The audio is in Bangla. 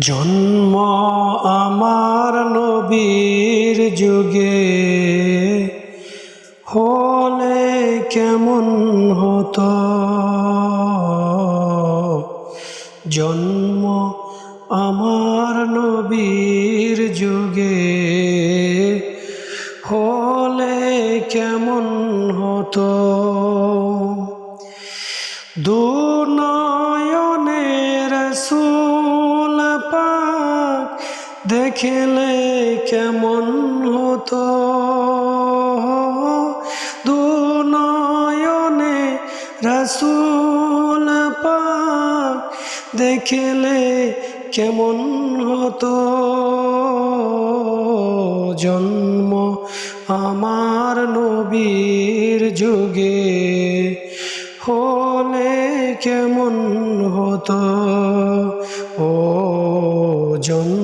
জন্ম আমার নবীর যুগে হলে কেমন হতো? জন্ম আমার নবীর যুগে হলে কেমন হতো? দুনয়নের পাক দেখলে কেমন হতো? দুনয়নে রসুল পাক দেখলে কেমন হতো? জন্ম আমার নবীর যুগে হলে কেমন হতো? ও জন্ম